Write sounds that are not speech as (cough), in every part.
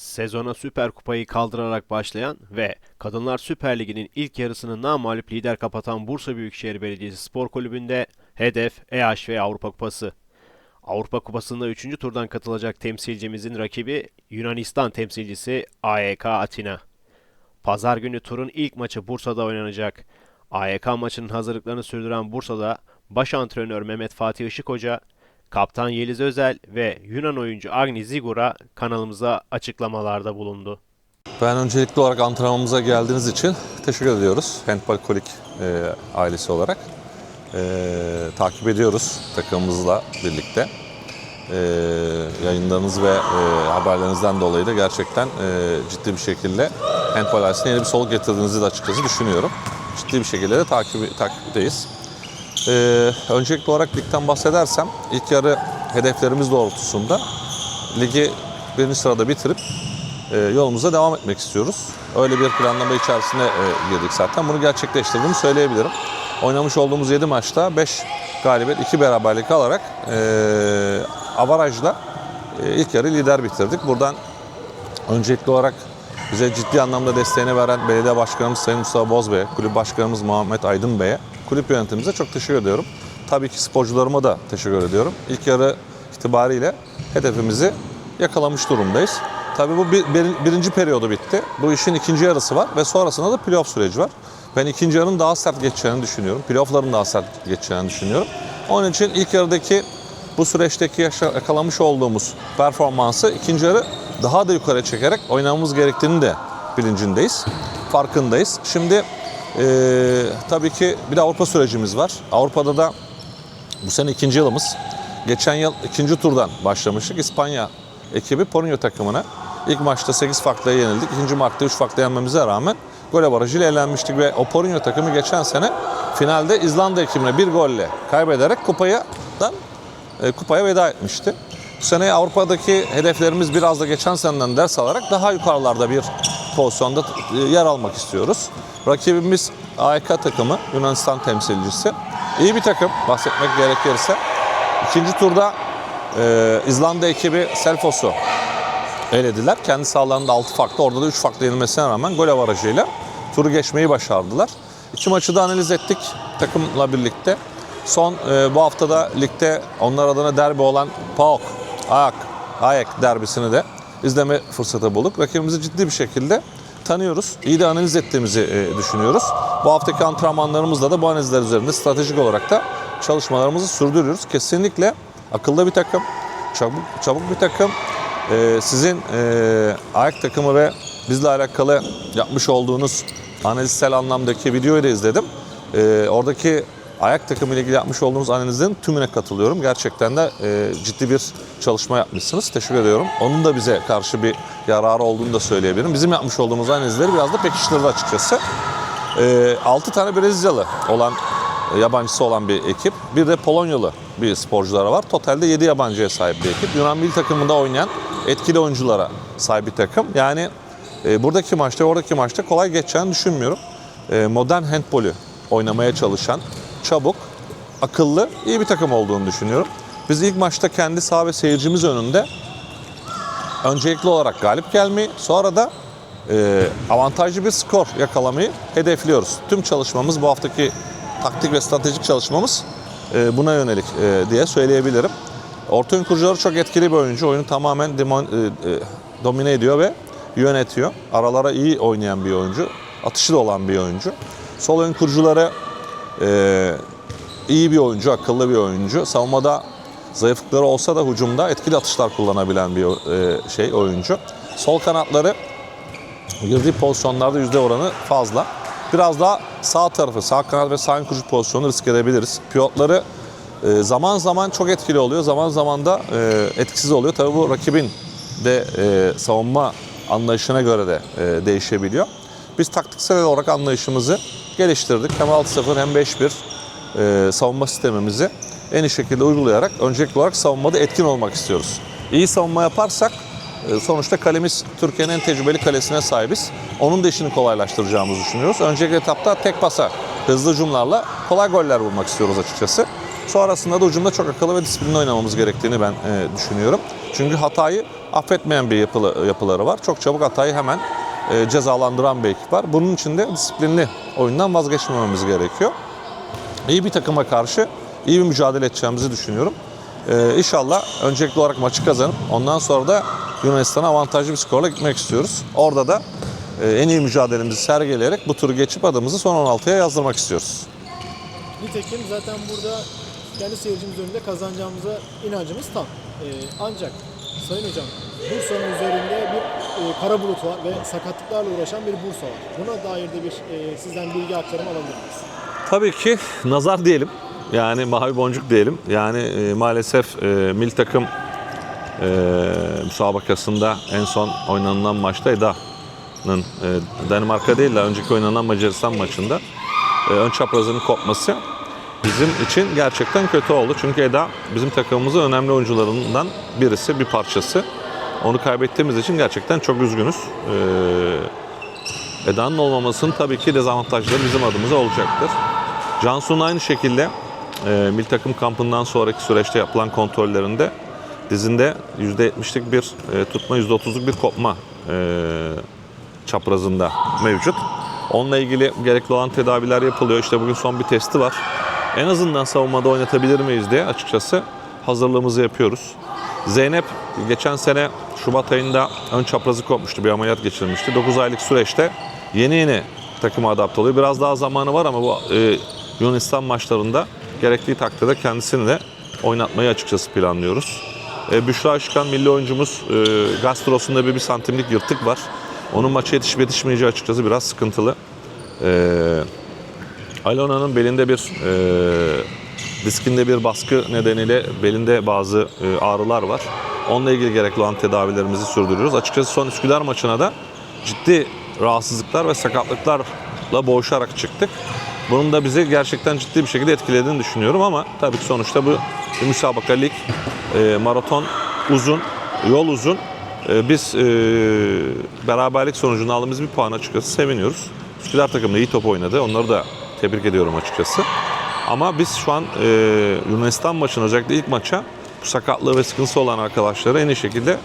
Sezona Süper Kupayı kaldırarak başlayan ve Kadınlar Süper Ligi'nin ilk yarısını namağlup lider kapatan Bursa Büyükşehir Belediyesi Spor Kulübü'nde hedef EHF Avrupa Kupası. Avrupa Kupası'nda 3. turdan katılacak temsilcimizin rakibi Yunanistan temsilcisi AEK Atina. Pazar günü turun ilk maçı Bursa'da oynanacak. AYK maçının hazırlıklarını sürdüren Bursa'da baş antrenör Mehmet Fatih Işık Hoca, kaptan Yeliz Özel ve Yunan oyuncu Agni Zigura kanalımıza açıklamalarda bulundu. Ben öncelikli olarak antrenmanımıza geldiğiniz için teşekkür ediyoruz. Handball Kolik e, ailesi olarak. E, takip ediyoruz takımımızla birlikte. E, yayınlarınız ve e, haberlerinizden dolayı da gerçekten e, ciddi bir şekilde handball ailesine yeni bir soluk getirdiğinizi de açıkçası düşünüyorum. Ciddi bir şekilde de takip, takipteyiz. E, öncelikli olarak ligden bahsedersem ilk yarı hedeflerimiz doğrultusunda ligi birinci sırada bitirip e, yolumuza devam etmek istiyoruz. Öyle bir planlama içerisine e, girdik zaten. Bunu gerçekleştirdiğimi söyleyebilirim. Oynamış olduğumuz 7 maçta 5 galibiyet, 2 beraberlik alarak e, avarajla e, ilk yarı lider bitirdik. Buradan öncelikli olarak bize ciddi anlamda desteğini veren belediye başkanımız Sayın Mustafa Bozbey'e, kulüp başkanımız Muhammed Aydın Bey'e, kulüp yönetimimize çok teşekkür ediyorum. Tabii ki sporcularıma da teşekkür ediyorum. İlk yarı itibariyle hedefimizi yakalamış durumdayız. Tabii bu bir, bir- birinci periyodu bitti. Bu işin ikinci yarısı var ve sonrasında da playoff süreci var. Ben ikinci yarının daha sert geçeceğini düşünüyorum. Playoff'ların daha sert geçeceğini düşünüyorum. Onun için ilk yarıdaki bu süreçteki yakalamış olduğumuz performansı ikinci yarı daha da yukarı çekerek oynamamız gerektiğini de bilincindeyiz. Farkındayız. Şimdi eee, tabii ki bir de Avrupa sürecimiz var. Avrupa'da da bu sene ikinci yılımız. Geçen yıl ikinci turdan başlamıştık. İspanya ekibi Porunyo takımına ilk maçta 8 farkla yenildik. İkinci maçta 3 farkla yenmemize rağmen gol barajıyla elenmiştik ve o Porunyo takımı geçen sene finalde İzlanda ekibine bir golle kaybederek kupaya da e, kupaya veda etmişti. Bu sene Avrupa'daki hedeflerimiz biraz da geçen seneden ders alarak daha yukarılarda bir pozisyonda e, yer almak istiyoruz. Rakibimiz AEK takımı, Yunanistan temsilcisi. İyi bir takım bahsetmek gerekirse. İkinci turda e, İzlanda ekibi Selfos'u elediler. Kendi sahalarında 6 farklı, orada da 3 farklı yenilmesine rağmen gol avarajıyla turu geçmeyi başardılar. İki maçı da analiz ettik takımla birlikte. Son e, bu haftada ligde onlar adına derbi olan PAOK, AYAK, AYAK derbisini de izleme fırsatı bulduk. Rakibimizi ciddi bir şekilde tanıyoruz. İyi de analiz ettiğimizi e, düşünüyoruz. Bu haftaki antrenmanlarımızda da bu analizler üzerinde stratejik olarak da çalışmalarımızı sürdürüyoruz. Kesinlikle akıllı bir takım, çabuk çabuk bir takım. Ee, sizin e, ayak takımı ve bizle alakalı yapmış olduğunuz analizsel anlamdaki videoyu da izledim. Ee, oradaki ayak takımı ile ilgili yapmış olduğunuz analizlerin tümüne katılıyorum. Gerçekten de e, ciddi bir çalışma yapmışsınız. Teşekkür ediyorum. Onun da bize karşı bir yararı olduğunu da söyleyebilirim. Bizim yapmış olduğumuz analizleri biraz da pekiştirdi açıkçası. E, 6 tane Brezilyalı olan yabancısı olan bir ekip. Bir de Polonyalı bir sporculara var. Totalde 7 yabancıya sahip bir ekip. Yunan milli takımında oynayan etkili oyunculara sahip bir takım. Yani e, buradaki maçta, oradaki maçta kolay geçeceğini düşünmüyorum. E, modern handbolü oynamaya çalışan, çabuk, akıllı, iyi bir takım olduğunu düşünüyorum. Biz ilk maçta kendi saha ve seyircimiz önünde öncelikli olarak galip gelmeyi, sonra da e, avantajlı bir skor yakalamayı hedefliyoruz. Tüm çalışmamız bu haftaki taktik ve stratejik çalışmamız e, buna yönelik e, diye söyleyebilirim. Orta oyun kurucuları çok etkili bir oyuncu. Oyunu tamamen demon, e, e, domine ediyor ve yönetiyor. Aralara iyi oynayan bir oyuncu. Atışı da olan bir oyuncu. Sol oyun kurucuları e, iyi bir oyuncu, akıllı bir oyuncu. Savunmada zayıflıkları olsa da hücumda etkili atışlar kullanabilen bir e, şey oyuncu. Sol kanatları girdiği pozisyonlarda yüzde oranı fazla. Biraz daha sağ tarafı, sağ kanat ve sağ kurucu pozisyonu risk edebiliriz. Piyotları e, zaman zaman çok etkili oluyor, zaman zaman da e, etkisiz oluyor. Tabii bu rakibin de e, savunma anlayışına göre de değişebiliyor. Biz taktiksel olarak anlayışımızı geliştirdik. Hem 6-0 hem 5-1 e, savunma sistemimizi en iyi şekilde uygulayarak öncelikli olarak savunmada etkin olmak istiyoruz. İyi savunma yaparsak e, sonuçta kalemiz Türkiye'nin en tecrübeli kalesine sahibiz. Onun da işini kolaylaştıracağımızı düşünüyoruz. Önceki etapta tek pasa, hızlı hücumlarla kolay goller bulmak istiyoruz açıkçası. Sonrasında da hücumda çok akıllı ve disiplinli oynamamız gerektiğini ben e, düşünüyorum. Çünkü hatayı affetmeyen bir yapılı, yapıları var. Çok çabuk hatayı hemen cezalandıran bir ekip var. Bunun için de disiplinli oyundan vazgeçmememiz gerekiyor. İyi bir takıma karşı iyi bir mücadele edeceğimizi düşünüyorum. Ee, inşallah öncelikli olarak maçı kazanıp ondan sonra da Yunanistan'a avantajlı bir skorla gitmek istiyoruz. Orada da e, en iyi mücadelemizi sergileyerek bu turu geçip adımızı son 16'ya yazdırmak istiyoruz. Nitekim zaten burada kendi seyircimiz önünde kazanacağımıza inancımız tam. Ee, ancak Sayın Hocam Bursa'nın üzerinde bir e, kara bulut var ve sakatlıklarla uğraşan bir Bursa var. Buna dair de bir e, sizden bilgi aktarımı alabilir miyiz? Tabii ki nazar diyelim. Yani mavi boncuk diyelim. Yani e, maalesef e, mil takım e, müsabakasında en son oynanılan maçta Eda'nın e, Danimarka değil de önceki oynanan Macaristan maçında e, ön çaprazının kopması bizim için gerçekten kötü oldu. Çünkü Eda bizim takımımızın önemli oyuncularından birisi, bir parçası. Onu kaybettiğimiz için gerçekten çok üzgünüz. E, Eda'nın olmamasının tabii ki dezavantajları bizim adımıza olacaktır. Cansu'nun aynı şekilde e, mil takım kampından sonraki süreçte yapılan kontrollerinde dizinde %70'lik bir e, tutma, %30'luk bir kopma e, çaprazında mevcut. Onunla ilgili gerekli olan tedaviler yapılıyor. İşte bugün son bir testi var. En azından savunmada oynatabilir miyiz diye açıkçası hazırlığımızı yapıyoruz. Zeynep geçen sene Şubat ayında ön çaprazı kopmuştu, bir ameliyat geçirmişti. 9 aylık süreçte yeni yeni takıma adapte oluyor. Biraz daha zamanı var ama bu e, Yunanistan maçlarında gerektiği takdirde kendisini de oynatmayı açıkçası planlıyoruz. E, Büşra Işkan milli oyuncumuz e, gastrosunda bir, bir santimlik yırtık var. Onun maça yetişip yetişmeyeceği açıkçası biraz sıkıntılı. E, Alona'nın belinde bir e, diskinde bir baskı nedeniyle belinde bazı e, ağrılar var. Onunla ilgili gerekli olan tedavilerimizi sürdürüyoruz. Açıkçası son Üsküdar maçına da ciddi rahatsızlıklar ve sakatlıklarla boğuşarak çıktık. Bunun da bizi gerçekten ciddi bir şekilde etkilediğini düşünüyorum ama tabii ki sonuçta bu müsabaka lig, e, maraton uzun, yol uzun. E, biz beraberlik sonucunda aldığımız bir puan açıkçası seviniyoruz. Üsküdar takımı iyi top oynadı. Onları da tebrik ediyorum açıkçası. Ama biz şu an e, Yunanistan maçına özellikle ilk maça bu sakatlığı ve sıkıntısı olan arkadaşları en iyi şekilde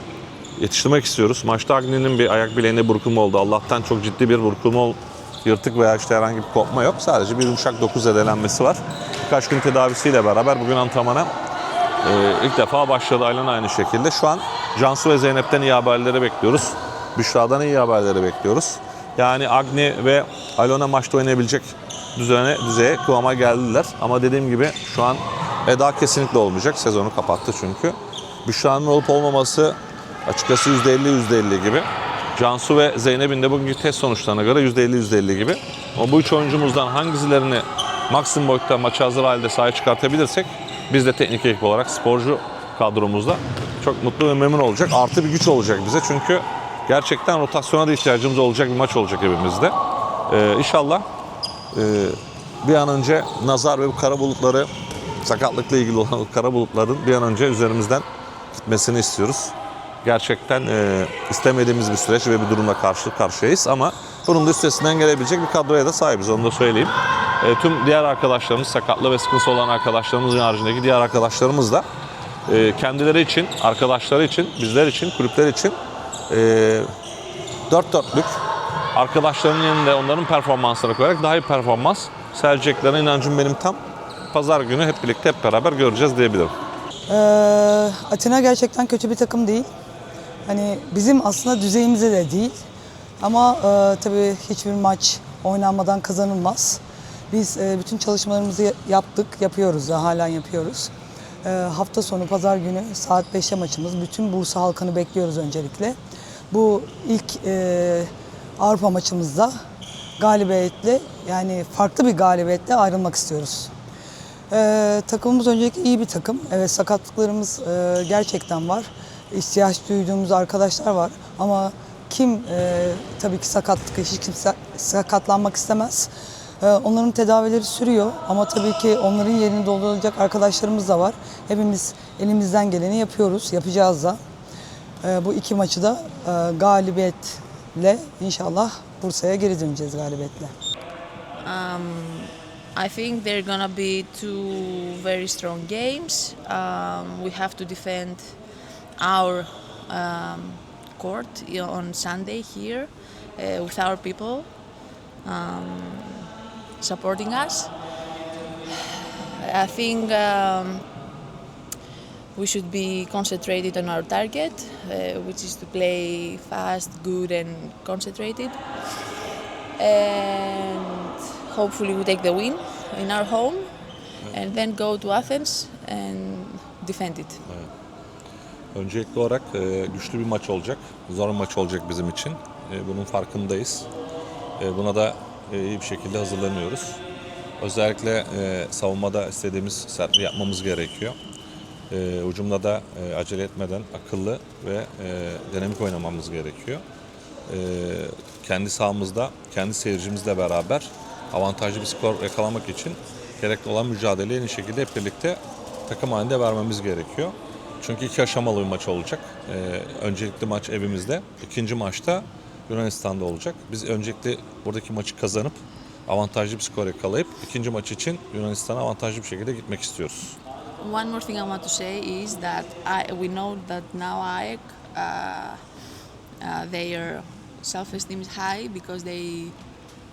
yetiştirmek istiyoruz. Maçta Agni'nin bir ayak bileğinde burkulma oldu. Allah'tan çok ciddi bir burkulma yırtık veya işte herhangi bir kopma yok. Sadece bir yumuşak dokuz zedelenmesi var. Birkaç gün tedavisiyle beraber bugün antrenmana e, ilk defa başladı Aylan aynı şekilde. Şu an Cansu ve Zeynep'ten iyi haberleri bekliyoruz. Büşra'dan iyi haberleri bekliyoruz. Yani Agni ve Alona maçta oynayabilecek düzene, düzeye kıvama geldiler. Ama dediğim gibi şu an Eda kesinlikle olmayacak. Sezonu kapattı çünkü. Büşra'nın olup olmaması açıkçası %50 %50 gibi. Cansu ve Zeynep'in de bugünkü test sonuçlarına göre %50 %50 gibi. Ama bu üç oyuncumuzdan hangisilerini maksimum boyutta maça hazır halde sahaya çıkartabilirsek biz de teknik ekip olarak sporcu kadromuzda çok mutlu ve memnun olacak. Artı bir güç olacak bize çünkü gerçekten rotasyona da ihtiyacımız olacak bir maç olacak evimizde. Ee, inşallah bir an önce nazar ve bu kara bulutları sakatlıkla ilgili olan o kara bulutların bir an önce üzerimizden gitmesini istiyoruz. Gerçekten e, istemediğimiz bir süreç ve bir durumla karşı karşıyayız ama bunun da üstesinden gelebilecek bir kadroya da sahibiz onu da söyleyeyim. E, tüm diğer arkadaşlarımız, sakatlı ve sıkıntısı olan arkadaşlarımızın haricindeki diğer arkadaşlarımız da e, kendileri için, arkadaşları için, bizler için, kulüpler için e, dört dörtlük arkadaşlarının yanında onların performanslarına koyarak daha iyi performans sergileceklerine inancım benim tam. Pazar günü hep birlikte hep beraber göreceğiz diyebilirim. Ee, Atina gerçekten kötü bir takım değil. Hani bizim aslında düzeyimizde de değil. Ama e, tabii hiçbir maç oynanmadan kazanılmaz. Biz e, bütün çalışmalarımızı ya- yaptık, yapıyoruz da halen yapıyoruz. E, hafta sonu pazar günü saat 5'te maçımız. Bütün Bursa halkını bekliyoruz öncelikle. Bu ilk e, Avrupa maçımızda galibiyetle yani farklı bir galibiyetle ayrılmak istiyoruz. Ee, takımımız öncelikle iyi bir takım. Evet sakatlıklarımız e, gerçekten var. İhtiyaç duyduğumuz arkadaşlar var. Ama kim e, tabii ki sakatlık, hiç kimse sakatlanmak istemez. E, onların tedavileri sürüyor ama tabii ki onların yerini dolduracak arkadaşlarımız da var. Hepimiz elimizden geleni yapıyoruz, yapacağız da. E, bu iki maçı da e, galibiyetle inşallah Bursa'ya geri döneceğiz galibiyetle. I think they're gonna be two very strong games. Um, we have to defend our um, court on Sunday here uh, with our people um, supporting us. I think um, we should be concentrated on our target, uh, which is to play fast, good, and concentrated. And hopefully, we take the win in our home, and then go to Athens and defend it. Öncelikli olarak e, güçlü bir maç olacak. Zor bir maç olacak bizim için. E, bunun farkındayız. E, buna da e, iyi bir şekilde hazırlanıyoruz. Özellikle e, savunmada istediğimiz sertliği yapmamız gerekiyor. E, ucumda da e, acele etmeden akıllı ve e, dinamik oynamamız gerekiyor. E, kendi sahamızda, kendi seyircimizle beraber avantajlı bir skor yakalamak için gerekli olan mücadeleyi en şekilde hep birlikte takım halinde vermemiz gerekiyor. Çünkü iki aşamalı bir maç olacak. Ee, öncelikli maç evimizde, ikinci maçta Yunanistan'da olacak. Biz öncelikli buradaki maçı kazanıp avantajlı bir skor yakalayıp ikinci maç için Yunanistan'a avantajlı bir şekilde gitmek istiyoruz. One more thing I want to say is that I, we know that now AEK, uh, uh, their self-esteem is high because they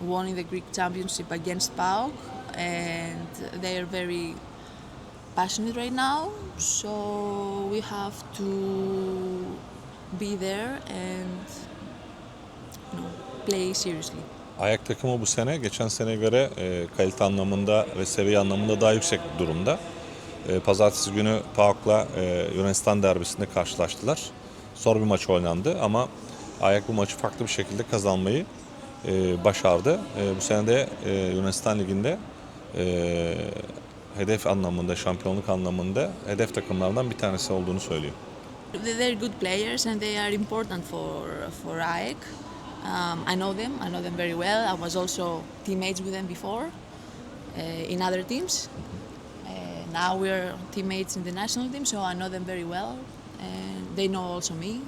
won in the Greek Championship against PAOK, and they are very passionate right now. So we have to be there and you know, play seriously. Ayak takımı bu sene geçen sene göre e, kalite anlamında ve seviye anlamında daha yüksek durumda. E, Pazartesi günü PAOK'la e, Yunanistan derbisinde karşılaştılar. Zor bir maç oynandı ama Ayak bu maçı farklı bir şekilde kazanmayı e, başardı. E, bu sene de e, Yunanistan Ligi'nde e, hedef anlamında, şampiyonluk anlamında hedef takımlardan bir tanesi olduğunu söylüyor. They- They're good players and they are important for for AEK. Um, I know them. I know them very well. I was also teammates with them before uh, in other teams. Now we're teammates in the national team, so I know them very well, and they know also me.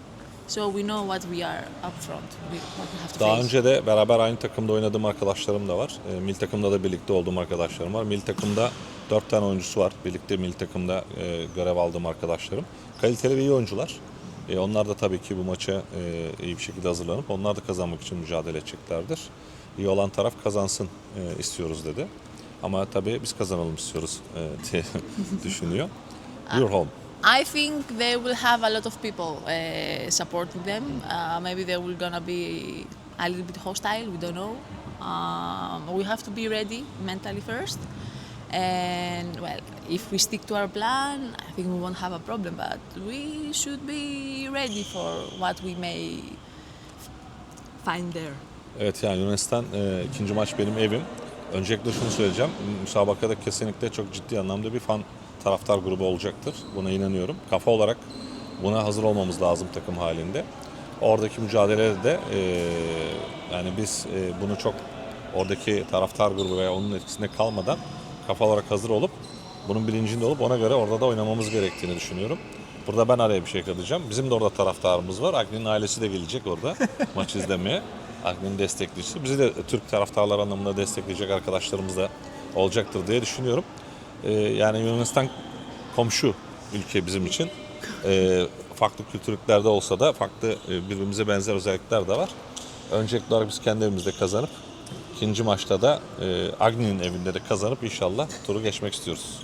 So we know what we are up front. We, what we have to Daha face. önce de beraber aynı takımda oynadığım arkadaşlarım da var. E, Milli takımda da birlikte olduğum arkadaşlarım var. Milli takımda dört tane oyuncusu var. Birlikte milli takımda e, görev aldığım arkadaşlarım. Kaliteli ve iyi oyuncular. E, onlar da tabii ki bu maça e, iyi bir şekilde hazırlanıp onlar da kazanmak için mücadele edeceklerdir. İyi olan taraf kazansın e, istiyoruz dedi. Ama tabii biz kazanalım istiyoruz e, diye (laughs) düşünüyor. (laughs) Your home. I think they will have a lot of people uh, supporting them. Uh, maybe they will gonna be a little bit hostile. We don't know. Um, we have to be ready mentally first. And well, if we stick to our plan, I think we won't have a problem. But we should be ready for what we may find there. Evet yani Yunanistan e, ikinci maç benim evim. Öncelikle şunu söyleyeceğim. Müsabakada kesinlikle çok ciddi anlamda bir fan taraftar grubu olacaktır. Buna inanıyorum. Kafa olarak buna hazır olmamız lazım takım halinde. Oradaki mücadelede de e, yani biz e, bunu çok oradaki taraftar grubu veya onun etkisinde kalmadan kafa olarak hazır olup bunun bilincinde olup ona göre orada da oynamamız gerektiğini düşünüyorum. Burada ben araya bir şey katacağım. Bizim de orada taraftarımız var. Agni'nin ailesi de gelecek orada (laughs) maç izlemeye. Agni'nin destekleyicisi. Bizi de Türk taraftarlar anlamında destekleyecek arkadaşlarımız da olacaktır diye düşünüyorum. Ee, yani Yunanistan komşu ülke bizim için. Ee, farklı kültürlüklerde olsa da farklı e, birbirimize benzer özellikler de var. Öncelikli olarak biz kendi evimizde kazanıp ikinci maçta da e, Agni'nin evinde de kazanıp inşallah turu geçmek istiyoruz.